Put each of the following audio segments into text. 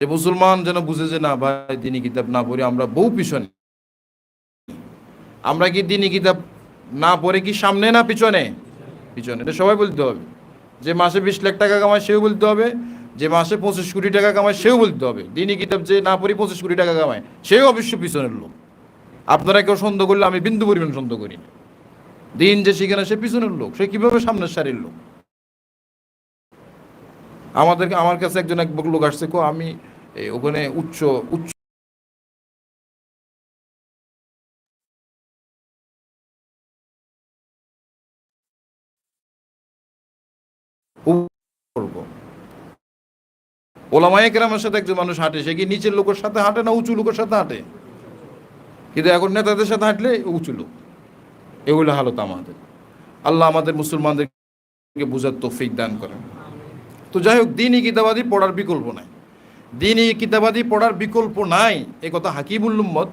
যে মুসলমান যেন বুঝে যে না ভাই দিনী কিতাব না পড়ে, আমরা বহু পিছনে। আমরা কি দিনী কিতাব না পড়ে কি সামনে না পিছনে? পিছনে। এটা সবাই বলতে হবে। যে মাসে বিশ লাখ টাকা কামায় সেও বলতে হবে। যে মাসে পঁচিশ কোটি টাকা কামায় সেও বলতে হবে। দিনই কিতাব যে না পড়ি পঁচিশ কোটি টাকা কামায়, সেও অবশ্য পিছনের লোক। আপনারা কেউ সন্দেহ করলে আমি বিন্দু পরিমাণ সন্দেহ করি না। দিন যে শিখে না সে পিছনের লোক, সে কীভাবে সামনের সারির লোক? আমাদের আমার কাছে একজন এক লোক আসছে, কো, আমি ওখানে উচ্চ উচ্চ করব। কেরামের সাথে একজন মানুষ হাঁটে, সে কি নিচের লোকের সাথে হাঁটে না উঁচু লোকের সাথে হাঁটে? কিন্তু এখন নেতাদের সাথে হাঁটলে উঁচু লোক। এগুলো হালত আমাদের। আল্লাহ আমাদের মুসলমানদেরকে বুঝার তৌফিক দান করেন। তো যাই হোক, দিনই কিতাবাদি পড়ার বিকল্প নাই। দিনই কিতাবাদি পড়ার বিকল্প নাই। এ কথা হাকিমুল উম্মদ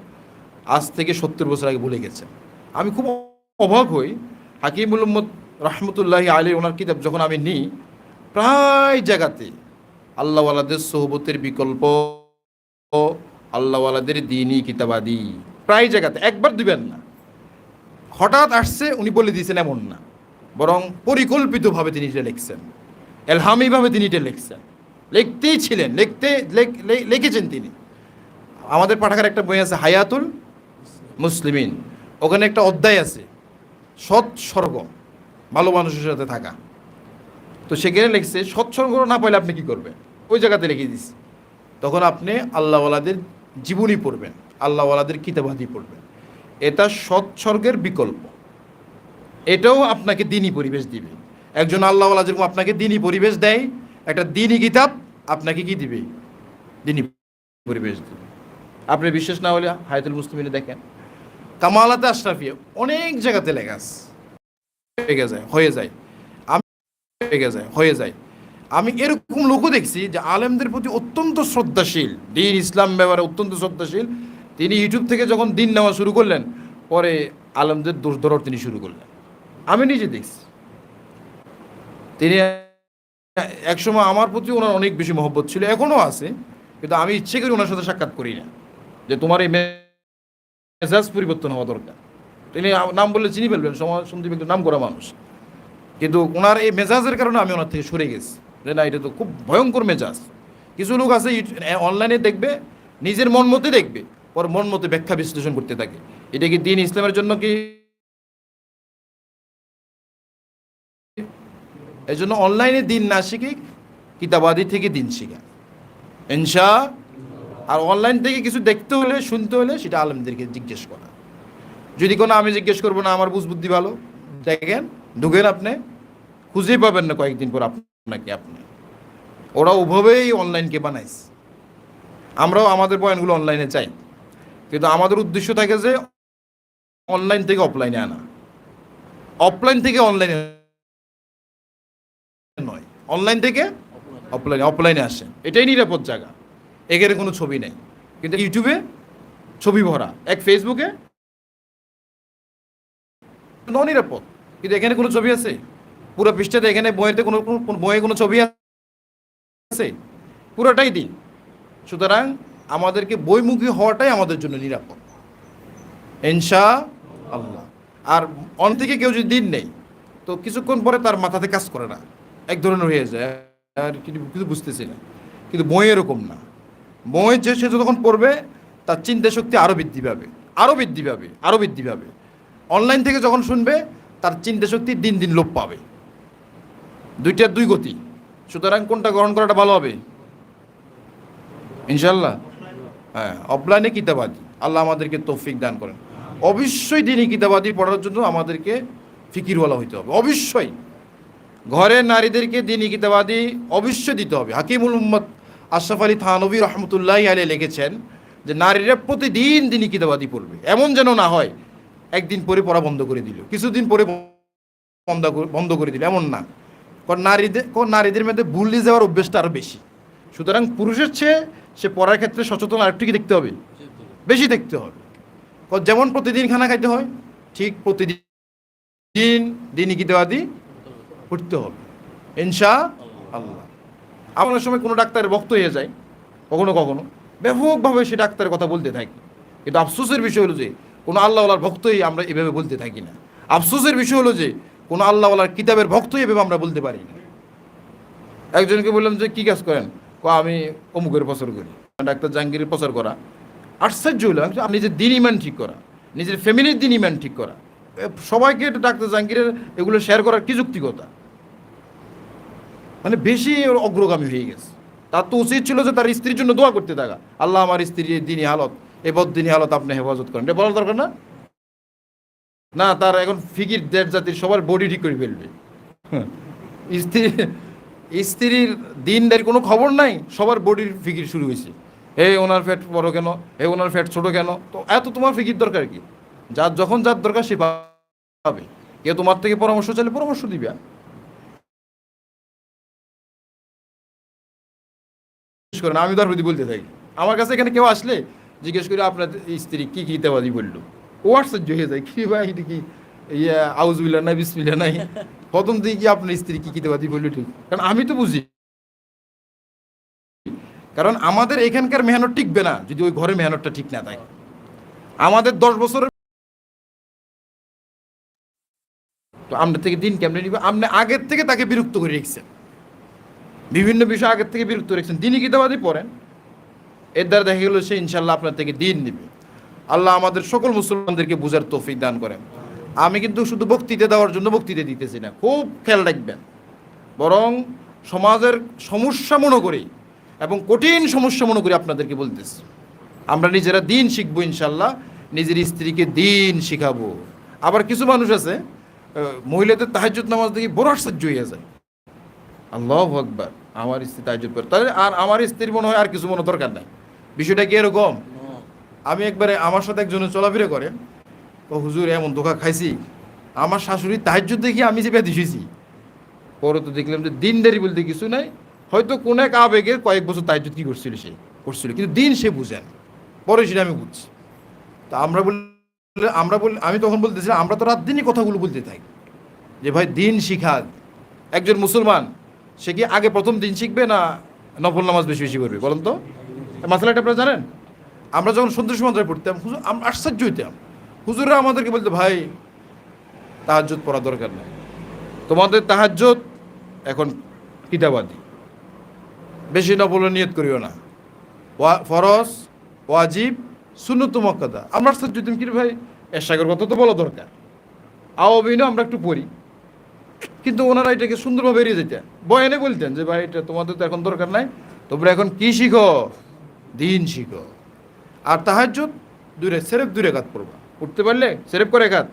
আজ থেকে সত্তর বছর আগে ভুলে গেছেন। আমি খুব অবাক হই। হাকিমুল উম্মদ রহমতুল্লাহি আলী ওনার কিতাব যখন আমি নিই, প্রায় জায়গাতে আল্লাহওয়ালাদের সোহবতের বিকল্প, আল্লাহওয়ালাদের দিনই কিতাবাদি। প্রায় জায়গাতে, একবার দিবেন না। হঠাৎ আসছে, উনি বলে দিয়েছেন এমন না। বরং পরিকল্পিতভাবে তিনি এটা লিখছেন। এলহামিভাবে তিনি এটা লিখছেন। লিখতেই ছিলেন, লিখতে লিখেছেন তিনি। আমাদের পাঠাগার একটা বই আছে, হায়াতুল মুসলিমিন। ওখানে একটা অধ্যায় আছে, সৎ স্বর্গ, ভালো মানুষের সাথে থাকা। তো সেখানে লিখছে সৎসর্গ না পাইলে আপনি কি করবেন? ওই জায়গাতে লিখে দিস তখন আপনি আল্লাহওয়ালাদের জীবনী পড়বেন, আল্লাহওয়ালাদের কিতাবাদি পড়বেন। এটা সৎসর্গের বিকল্প। এটাও আপনাকে দিনই পরিবেশ দিবে। একজন আল্লাহওয়ালা যেরকম আপনাকে দিনই পরিবেশ দেয়, একটা দিনই কিতাব আপনাকে কি দিবে? দিনই পরিবেশ দিবে। আপনি বিশ্বাস না হলে হায়াতুল মুসলিমিনে দেখেন। কামালাতে আশরাফিয়া অনেক জায়গাতে লেখা হয়ে যায় হয়ে যায়। আমি হয়ে যায় হয়ে যায়। আমি এরকম লোকও দেখছি যে আলেমদের প্রতি অত্যন্ত শ্রদ্ধাশীল, দিন ইসলাম ব্যাপারে অত্যন্ত শ্রদ্ধাশীল। তিনি ইউটিউব থেকে যখন দিন নেওয়া শুরু করলেন, পরে আলেমদের দোষ ধরার তিনি শুরু করলেন। আমি নিজে দেখছি। তিনি একসময় আমার প্রতি ওনার অনেক বেশি মহব্বত ছিল এখনও আছে, কিন্তু আমি ইচ্ছে করি ওনার সাথে সাক্ষাৎ করি না, যে তোমার এই মেজাজ পরিবর্তন হওয়া দরকার। তিনি নাম বললে চিনি ফেলবেন, সমাজ সন্দীপ একটু নাম করা মানুষ। কিন্তু ওনার এই মেজাজের কারণে আমি ওনার থেকে সরে গেছি, যে না, এটা তো খুব ভয়ঙ্কর মেজাজ। কিছু লোক আছে অনলাইনে দেখবে, নিজের মন মতে দেখবে ওর মন মতে ব্যাখ্যা বিশ্লেষণ করতে থাকে। এটা কি দিন ইসলামের জন্য কি এই জন্য অনলাইনে দিন না শিখে, কিতাবাদি থেকে দিন শিখা। ইনশা, আর অনলাইন থেকে কিছু দেখতে হলে, শুনতে হলে সেটা আলমদেরকে জিজ্ঞেস করা। যদি কোনো আমি জিজ্ঞেস করব, না, আমার বুঝ বুদ্ধি ভালো। দেখেন, ঢুকেন আপনি, খুঁজেই পাবেন না কয়েকদিন পর আপনাকে আপনি। ওরা ওভাবেই অনলাইনকে বানাইছে। আমরাও আমাদের পয়েন্টগুলো অনলাইনে চাই। কিন্তু আমাদের উদ্দেশ্য থাকে যে, অনলাইন থেকে অফলাইনে আনা। অফলাইন থেকে অনলাইনে অনলাইন থেকে অফলাইনে অফলাইনে আসে। এটাই নিরাপদ জায়গা। এখানে কোনো ছবি নেই। কিন্তু ইউটিউবে ছবি ভরা। এক ফেসবুকে নিরাপদ কিন্তু এখানে কোনো ছবি আছে? পুরো পৃষ্ঠাতে এখানে বইয়েতে কোনো বইয়ে কোনো ছবি আছে? পুরোটাই দিন। সুতরাং আমাদেরকে বইমুখী হওয়াটাই আমাদের জন্য নিরাপদ। ইনশা আল্লাহ আর অন থেকে কেউ যদি দিন নেই, তো কিছুক্ষণ পরে তার মাথাতে কাজ করে না। এক ধরনের হয়ে যায়, আর কিছু বুঝতেছি না। কিন্তু বই এরকম না। বই যে সে যখন পড়বে, তার চিন্তা শক্তি আরও বৃদ্ধি পাবে আরও বৃদ্ধি পাবে আরও বৃদ্ধি পাবে। অনলাইন থেকে যখন শুনবে, তার চিন্তা শক্তি দিন দিন লোপ পাবে। দুইটার দুই গতি। সুতরাং কোনটা গ্রহণ করাটা ভালো হবে? ইনশাল্লাহ হ্যাঁ অফলাইনে কিতাবাদি। আল্লাহ আমাদেরকে তৌফিক দান করেন। অবশ্যই দিনই কিতাবাদি পড়ার জন্য আমাদেরকে ফিকিরওয়ালা হইতে হবে। অবশ্যই। ঘরের নারীদেরকে দিনই কিতাবাদি অবশ্যই দিতে হবে। হাকিমুল উম্মদ আশরাফ আলী থানবী রহমতুল্লাহ আলী লিখেছেন যে, নারীরা প্রতিদিন দিনই কিতাবাদি পড়বে। এমন যেন না হয়, একদিন পরে পড়া বন্ধ করে দিল। কিছুদিন পরে বন্ধ বন্ধ করে দিল। এমন না। কারণ নারীদের নারীদের মধ্যে ভুললে যাওয়ার অভ্যেসটা আরও বেশি। সুতরাং পুরুষের চেয়ে সে পড়ার ক্ষেত্রে সচেতন আরেকটু কি দেখতে হবে? বেশি দেখতে হবে। যেমন প্রতিদিন খানা খাইতে হয়, ঠিক প্রতিদিন দিন দিনই কিতাবাদি পড়তে হবে। ইনশা আল্লাহ। আমার সময় কোনো ডাক্তারের বক্ত হয়ে যায়, কখনো কখনো। ব্যাপকভাবে সে ডাক্তারের কথা বলতে থাকি। কিন্তু আফসোসের বিষয় হলো যে, কোনো আল্লাহওয়ালার ভক্তই আমরা এভাবে বলতে থাকি না। আফসোসের বিষয় হলো যে, কোনো আল্লাহওয়ালার কিতাবের ভক্তই এভাবে আমরা বলতে পারি না। একজনকে বললাম যে, কী কাজ করেন? ক, আমি অমুকের প্রচার করি। ডাক্তার জাহাঙ্গীরের প্রচার করা। আশ্চর্য হলাম যে নিজের দিন ইমান ঠিক করা। নিজের ফ্যামিলির দিন ইমান ঠিক করা। সবাইকে ডাক্তার জাহাঙ্গীরের এগুলো শেয়ার করার কি যুক্তিকতা? মানে বেশি অগ্রগামী হয়ে গেছে। তার তো উচিত ছিল যে তার স্ত্রীর জন্য দোয়া করতে থাকা। আল্লাহ আমার স্ত্রীর দিনই হালত, এই বদিনী হালত আপনি হেফাজত করেন। এটা বলার দরকার না? না, তার এখন ফিকির দেড় জাতির সবার বডি ঠিক করে ফেলবে। হ্যাঁ। স্ত্রী, স্ত্রীর দিনদের কোনো খবর নাই? সবার বডির ফিকির শুরু হয়েছে। হে, ওনার ফ্যাট বড় কেন? হে, ওনার ফ্যাট ছোট কেন? তো এত তোমার ফিকির দরকার কি? যার যখন যার দরকার সে পাবে। কেউ তোমার থেকে পরামর্শ চাইলে পরামর্শ দিবে। করেন, আমি তার প্রতি বলতে থাকি আমার কাছে এখানে কেউ আসলে জিজ্ঞেস করি আপনার স্ত্রী কি কি দেওয়াদি বলল। ও আশ্চর্য হয়ে যায়, কি ভাই, এটা কি ইয়া আউজবিল্লা নাই বিসমিল্লা নাই। প্রথম দিকে কি আপনার স্ত্রী কি কি দেওয়াদি বলল ঠিক? কারণ আমি তো বুঝি। কারণ আমাদের এখানকার মেহনত টিকবে না যদি ওই ঘরে মেহনতটা ঠিক না থাকে। আমাদের দশ বছরের আমরা থেকে দিন কেমনে নিবে? আপনি আগের থেকে তাকে বিরক্ত করে রেখেছেন বিভিন্ন বিষয় আগের থেকে বিরক্ত রেখেছেন। দিনই কিতাবাদি পড়েন। এর দ্বারা দেখা গেল সে ইনশাল্লাহ আপনার থেকে দিন নিবে। আল্লাহ আমাদের সকল মুসলমানদেরকে বুঝার তৌফিক দান করেন। আমি কিন্তু শুধু বক্তৃতা দেওয়ার জন্য বক্তৃতা দিতেছি না। খুব খেয়াল রাখবেন। বরং সমাজের সমস্যা মনে করি এবং কঠিন সমস্যা মনে করি আপনাদেরকে বলতেছি। আমরা নিজেরা দিন শিখব ইনশাল্লাহ নিজের স্ত্রীকে দিন শিখাবো। আবার কিছু মানুষ আছে মহিলাদের তাহাজ্জুদ নামাজ দেখি বড় আশ্চর্য হয়ে যায়। আল্লাহ আকবার, আমার স্ত্রী তাহাজ্জুদ করে। তাহলে আর আমার স্ত্রীর মনে হয় আর কিছু মনে দরকার নাই। বিষয়টা কি এরকম? আমি একবারে আমার সাথে একজনে চলাফেরা করে, ও হুজুর এমন ধোকা খাইছি, আমার শাশুড়ি তাহাজ্জুদ দেখি আমি যে ব্যাধি শুয়েছি পরে তো দেখলাম যে দিনদারি বলতে কিছু নাই। হয়তো কোন এক আবেগে কয়েক বছর তাহাজ্জুদ কি করছিল সে? করছিল, কিন্তু দিন সে বুঝেন পরে সেটা আমি বুঝছি। তা আমরা বললে আমরা বল, আমি তখন বলতেছিলাম, আমরা তো রাত দিনই কথাগুলো বলতে থাকি। যে ভাই, দিন শিখা। একজন মুসলমান, সে কি আগে প্রথম দিন শিখবে না নফল নামাজ বেশি বেশি করবে বলুন তো। মাসালাটা আপনারা জানেন? আমরা যখন সন্ধ্যের সময় পড়তাম, হুজুর, আমরা আশ্চর্য হইতাম। হুজুররা আমাদেরকে বলতে, ভাই, তাহাজ্জুদ পড়া দরকার নেই। তোমাদের তাহাজ্জুদ এখন কিতাবাদি বেশি নফল নিয়ত করিও না। ফরজ, ওয়াজিব সুন্নত মক্কাদা আমরা আশ্চর্য হইতাম কি ভাই এরশাকের কথা তো বলা দরকার। আওয়াবিনও আমরা একটু পড়ি। কিন্তু ওনারা এটাকে সুন্দরভাবে এড়িয়ে যেতেন। বয়ানে বলতেন যে, ভাই, এটা তোমাদের তো এখন দরকার নাই। তোমরা এখন কি শিখো? দিন শিখো। আর তাহাজ্জুদ দূরে, সেরেফ দূরে কাত পড়বা উঠতে পারলে সেরেফ করে কাত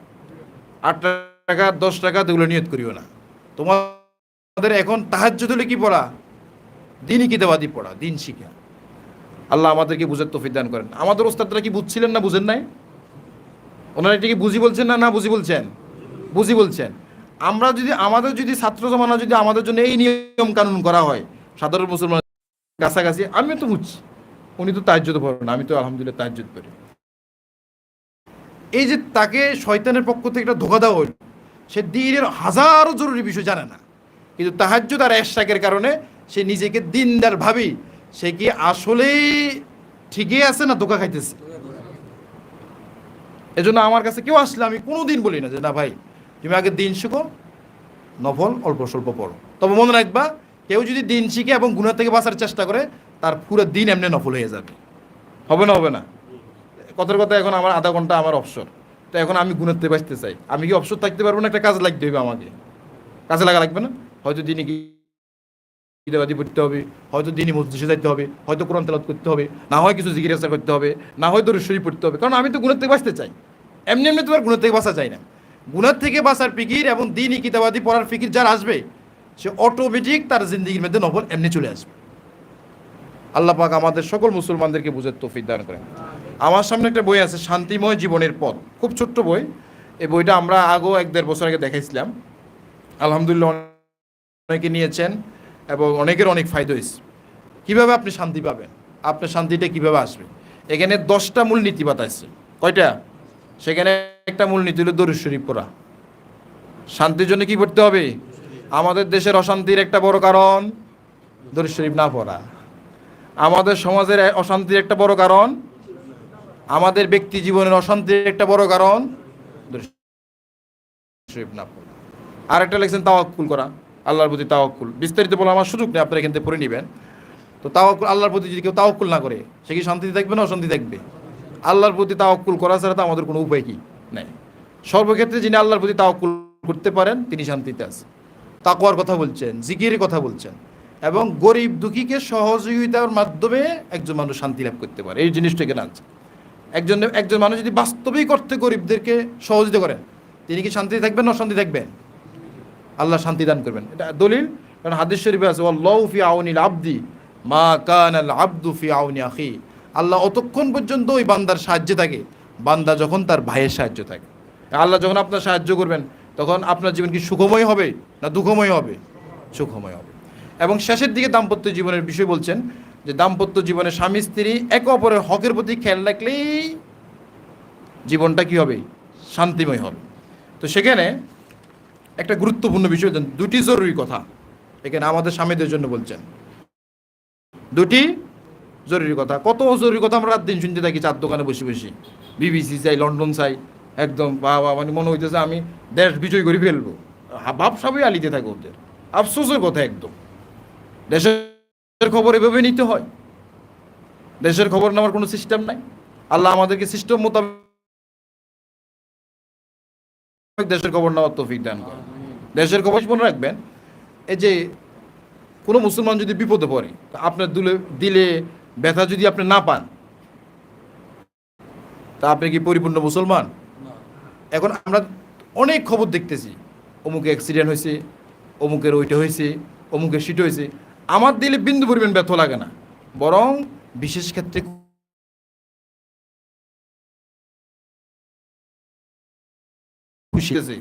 আট টাকা, দশ টাকা, এগুলো নিয়ত করিও না। তোমাদের এখন তাহাজ্জুদ হলে কি পড়া? দিনই কিতাবাদি পড়া, দিন শিখা। আল্লাহ আমাদেরকে বুঝার তফিক দান করেন। আমাদের ওস্তাদরা কি বুঝছিলেন না বুঝেন নাই? ওনারা এটা কি বুঝি বলছেন না না বুঝি বলছেন? বুঝি বলছেন। আমরা যদি, আমাদের যদি ছাত্র জমানা যদি আমাদের জন্য এই নিয়ম কানুন করা হয়, সাধারণ মুসলমান কাছাকাছি, আমিও তো বুঝছি। উনি তো তাজ্জুদ পড়েন, আমি তো আলহামদুলিল্লাহ তাজ্জুদ পড়ি এই যে তাকে শয়তানের পক্ষ থেকে একটা ধোকা দেওয়া হইল সে দিনের হাজারো জরুরি বিষয় জানে না। কিন্তু তাহাজ্জুদ আর এশাকের কারণে সে নিজেকে দিনদার ভাবি সে কি আসলেই ঠিকই আছে না ধোকা খাইতেছে? এজন্য আমার কাছে কেউ আসলে আমি কোনো দিন বলি না যে, না ভাই, তুমি আগে দিন শিখো, নফল, অল্প স্বল্প পড়ো। তবে মনে রাখবা, কেউ যদি দিন শিখে এবং গুণার থেকে বাঁচার চেষ্টা করে, তার পুরো দিন এমনি নফল হয়ে যাবে। হবে না হবে না। কথার কথা এখন আমার আধা ঘণ্টা আমার অবসর। তো এখন আমি গুণের থেকে বাঁচতে চাই। আমি কি অবসর থাকতে পারব না? একটা কাজ লাগতে হবে আমাকে। কাজে লাগা লাগবে না? হয়তো দিনে কি ঈদাবাদি পড়তে হবে, হয়তো দিনই মসজিদে যাইতে হবে, হয়তো কোরআন তেলাত করতে হবে, না হয় কিছু জিজ্ঞাসা করতে হবে, না হয় দরুশ্বরী পড়তে হবে। কারণ আমি তো গুণের থেকে বাঁচতে চাই। এমনি এমনি তোমার গুণের থেকে বাঁচা চাই না। গুণের থেকে বাঁচার ফিকির এবং দিনই কিতাবাদি পড়ার ফিকির যার আসবে, সে অটোমেটিক তার জিন্দগির মধ্যে নফল এমনি চলে আসবে। আল্লাহ পাক আমাদের সকল মুসলমানদেরকে বুঝে তৌফিক দান করেন। আমার সামনে একটা বই আছে, শান্তিময় জীবনের পথ। খুব ছোট্ট বই। এই বইটা আমরা আগেও এক দেড় বছর আগে দেখাইছিলাম। আলহামদুলিল্লাহ অনেকে নিয়েছেন। এবং অনেকের অনেক ফায়দা হয়েছে। কীভাবে আপনি শান্তি পাবেন? আপনার শান্তিটা কীভাবে আসবে? এখানে দশটা মূল নীতি বাতাইছে। কয়টা? সেখানে একটা মূল নীতি হলো দরুদ শরীফ পড়া। শান্তির জন্য কি করতে হবে? আমাদের দেশের অশান্তির একটা বড় কারণ দরুদ শরীফ না পড়া। আমাদের সমাজের অশান্তির একটা বড় কারণ, আমাদের ব্যক্তি জীবনের অশান্তির একটা বড় কারণ শরীফ না পড়া। আর একটা লেখছেন তাওয়াক্কুল করা। আল্লাহর প্রতি তাওয়াক্কুল। বিস্তারিত বলা আমার সুযোগ নেই, আপনারা এখান থেকে পড়ে নেবেন। তো তাওয়াক্কুল, আল্লাহর প্রতি যদি কেউ তাওয়াক্কুল না করে, সে কি শান্তিতে থাকবে না অশান্তি থাকবে? আল্লাহর প্রতি তাওয়াক্কুল করা ছাড়া তো আমাদের কোনো উপায় কি? নেই। সর্বক্ষেত্রে যিনি আল্লাহর প্রতি তাওয়াক্কুল করতে পারেন, তিনি শান্তিতে আছেন। তাকওয়ার কথা বলছেন, জিকিরের কথা বলছেন। এবং গরিব দুঃখীকে সহযোগিতার মাধ্যমে একজন মানুষ শান্তি লাভ করতে পারে। এই জিনিসটা এখানে আছে। একজন একজন মানুষ যদি বাস্তবিক অর্থে গরিবদেরকে সহযোগিতা করেন, তিনি কি শান্তিতে থাকবেন না অশান্তি থাকবেন? আল্লাহ শান্তি দান করবেন। এটা দলিল, কারণ হাদিস শরীফে আছে আল্লাহু ফি আউনিল আবদি মা কান আল আব্দু ফি আউনি আখি। আল্লাহ অতক্ষণ পর্যন্ত ওই বান্দার সাহায্যে থাকে, বান্দা যখন তার ভাইয়ের সাহায্য থাকে। আল্লাহ যখন আপনার সাহায্য করবেন, তখন আপনার জীবন কি সুখময় হবে না দুঃখময় হবে? সুখময় হবে। এবং শেষের দিকে দাম্পত্য জীবনের বিষয় বলছেন, যে দাম্পত্য জীবনে স্বামী, স্ত্রী একে অপরের হকের প্রতি খেয়াল রাখলেই জীবনটা কি হবে? শান্তিময় হবে। তো সেখানে একটা গুরুত্বপূর্ণ বিষয় দুটি জরুরি কথা এখানে আমাদের স্বামীদের জন্য বলছেন। দুটি জরুরি কথা। কত জরুরি কথা আমরা রাত দিন শুনতে থাকি, চার দোকানে বসে বসে। বিবিসি চাই, লন্ডন চাই, একদম বাবা মানে মনে হইতেছে আমি দেশ বিজয় করে ফেলব। ভাব সবই আলিতে থাকে ওদের। আফসোসের কথা একদম। দেশের খবর এভাবে নিতে হয়। দেশের খবর নেওয়ার কোনো সিস্টেম নাই। আল্লাহ আমাদেরকে সিস্টেম মোতাবেক দেশের খবর নেওয়ার তৌফিক দান করে। দেশের খবর মনে রাখবেন এই যে কোনো মুসলমান যদি বিপদে পড়ে তা আপনার দুলে দিলে ব্যথা যদি আপনি না পান তা আপনি কি পরিপূর্ণ মুসলমান? এখন আমরা অনেক খবর দেখতেছি অমুকে অ্যাক্সিডেন্ট হয়েছে অমুকের ওইটা হয়েছে অমুকের সিট হয়েছে আমার দিলে বিন্দু পরিমাণ ব্যথা লাগে না বরং বিশেষ ক্ষেত্রে খুশি হয়েছে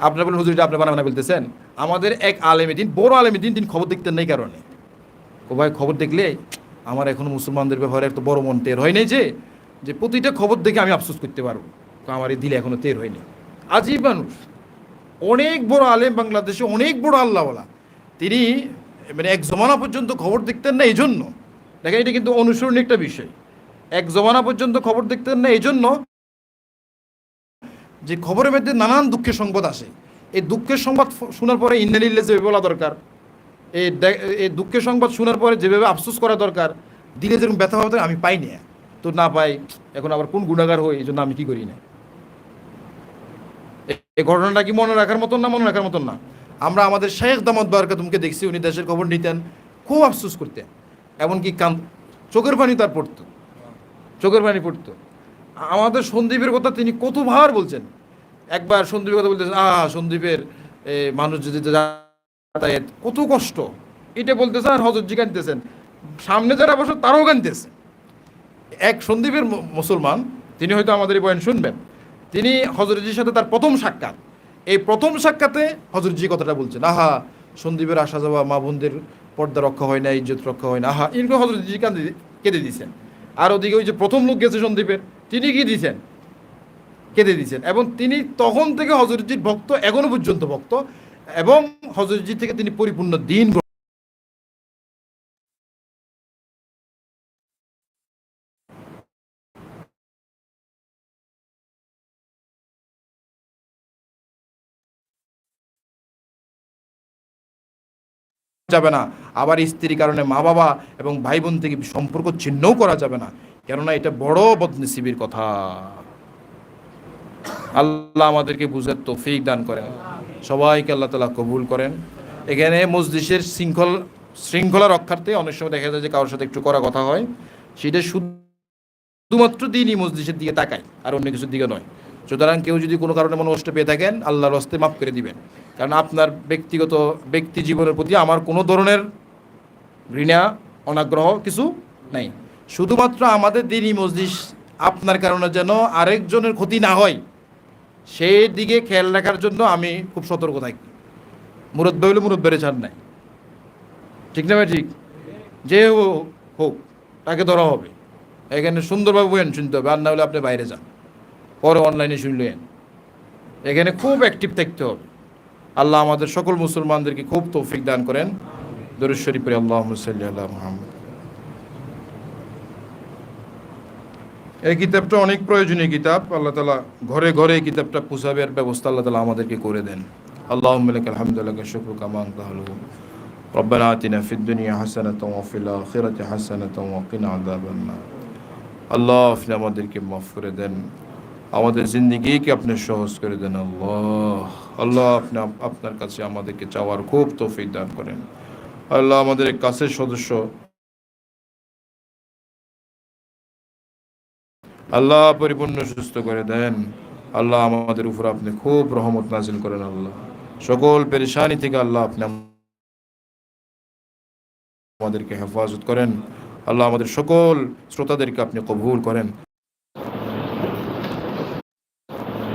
আপনার বলেন, হুজুর, এটা আপনি বানা বানা বলতেছেন? আমাদের এক আলেমে দিন বড় আলেমে দিন তিনি খবর দেখতেন নেই কারণে। ভাই, খবর দেখলে আমার এখন মুসলমানদের ব্যবহারে এত বড় মন টের হয় নাই যে যে প্রতিটা খবর দেখে আমি আফসোস করতে পারব। তো আমার এই দিলে এখনও টের হয়নি। আজীব মানুষ। অনেক বড় আলেম বাংলাদেশে, অনেক বড় আল্লাহওয়ালা। তিনি মানে এক জমানা পর্যন্ত খবর দেখতেন না এই জন্য দেখেন, এটা কিন্তু অনুসরণীয় একটা বিষয়। এক জমানা পর্যন্ত খবর দেখতেন না এই জন্য যে খবরের মধ্যে নানান দুঃখের সংবাদ আসে। এই দুঃখের সংবাদ শোনার পরে ইন্দালিল্লে যেভাবে বলা দরকার এই এই দুঃখের সংবাদ শোনার পরে যেভাবে আফসোস করা দরকার, দিলে যেরকম ব্যথা হবে, আমি পাই না। তো না পাই, এখন আবার কোন গুণাগার হই এই জন্য আমি কি করি না? এই ঘটনাটা কি মনে রাখার মতন না মনে রাখার মতন না? আমরা আমাদের শেখ দামদ বারকাতুমকে দেখছি, উনি দেশের খবর নিতেন, খুব আফসোস করতেন। এমনকি কান, চোখের পানি তার পড়তো। চোখের পানি পড়তো। আমাদের সন্দীপের কথা তিনি কতবার বলছেন? একবার সন্দীপের কথা বলতেছেন, আহ, সন্দীপের মানুষ যদি যাতায়াত, কত কষ্ট। এটা বলতেছেন আর হজরজি কানতেছেন সামনে যারা বসে, তারাও কানতেছে এক সন্দীপের মুসলমান, তিনি হয়তো আমাদের এই বয়ান শুনবেন। তিনি হজরতজির সাথে তার প্রথম সাক্ষাৎ। এই প্রথম সাক্ষাতে হজরতজি কথাটা বলছেন, আহা, সন্দীপের আসা যাওয়া মা বোনদের পর্দা রক্ষা হয় না, ইজ্জত রক্ষা হয় না। আহা, এরকম হজরতজি কান্দে কেঁদে দিয়েছেন। আর ওদিকে ওই যে প্রথম লোক গেছে সন্দীপের। তিনি কি দিয়েছেন কেঁদে দিয়েছেন এবং তিনি তখন থেকে হজরতজির ভক্ত, এখনও পর্যন্ত ভক্ত, এবং হজরতজি থেকে তিনি পরিপূর্ণ দিন যাবে না। আবার স্ত্রীর কারণে মা বাবা এবং ভাই বোন থেকে সম্পর্ক ছিন্নও করা যাবে না। কেননা এটা বড় বদনসিবির কথা। আল্লাহ আমাদেরকে বুঝার তৌফিক দান করেন। সবাইকে আল্লাহ তালা কবুল করেন। এখানে মসজিদের শৃঙ্খল, শৃঙ্খলা রক্ষার্থে অনেক সময় দেখা যায় যে কারোর সাথে একটু করা কথা হয়। সেটা শুধুমাত্র দিনই মসজিদের দিকে তাকায়, আর অন্য কিছুর দিকে নয়। সুতরাং কেউ যদি কোনো কারণে মনে কষ্ট পেয়ে থাকেন, আল্লাহর হস্তে মাফ করে দিবেন। কারণ আপনার ব্যক্তিগত, ব্যক্তি জীবনের প্রতি আমার কোনো ধরনের ঘৃণা, অনাগ্রহ কিছু নাই। শুধুমাত্র আমাদের দিনই মসজিদ আপনার কারণে যেন আরেকজনের ক্ষতি না হয়, সেই দিকে খেয়াল রাখার জন্য আমি খুব সতর্ক থাকি। মুরব্বে হলে মুরব্বেরে ছাড় নাই। ঠিক না ভাই ঠিক? যে হোক, তাকে ধরা হবে। এখানে সুন্দরভাবে বইয়েন শুনতে হবে, আর না হলে আপনি বাইরে যান। পরে অনলাইনে শুনলেন এখানে খুব অ্যাক্টিভ থাকতে হবে। আল্লাহ আমাদের সকল মুসলমানদেরকে খুব তৌফিক দান করেন। দরুদ শরীফ পড়ি আল্লাহুম্মা সাল্লি আলা মুহাম্মদ। এই কিতাবটা অনেক প্রয়োজনীয় কিতাব আল্লাহ তালা ঘরে ঘরে এই কিতাবটা পুষাবের ব্যবস্থা আল্লাহ তালা আমাদেরকে করে দেন আল্লাহ আলহামদুলিল্লাহ শুক্র কামান তাহলে ربنا آتنا في الدنيا حسنة وفي الآخرة حسنة وقنا عذاب النار আল্লাহ আপনি আমাদেরকে মাফ করে দেন আমাদের জিন্দিগিকে আপনি সহজ করে দেন আল্লাহ আল্লাহ আপনি আপনার কাছে আমাদেরকে চাওয়ার খুব তৌফিক দান করেন আল্লাহ আমাদের এক কাছের সদস্য আল্লাহ পরিপূর্ণ, সুস্থ করে দেন। আল্লাহ আমাদের উপর আপনি খুব রহমত নাজিল করেন, আল্লাহ। সকল পেরেশানি থেকে আল্লাহ আপনি আমাদেরকে হেফাজত করেন। আল্লাহ আমাদের সকল শ্রোতাদেরকে আপনি কবুল করেন।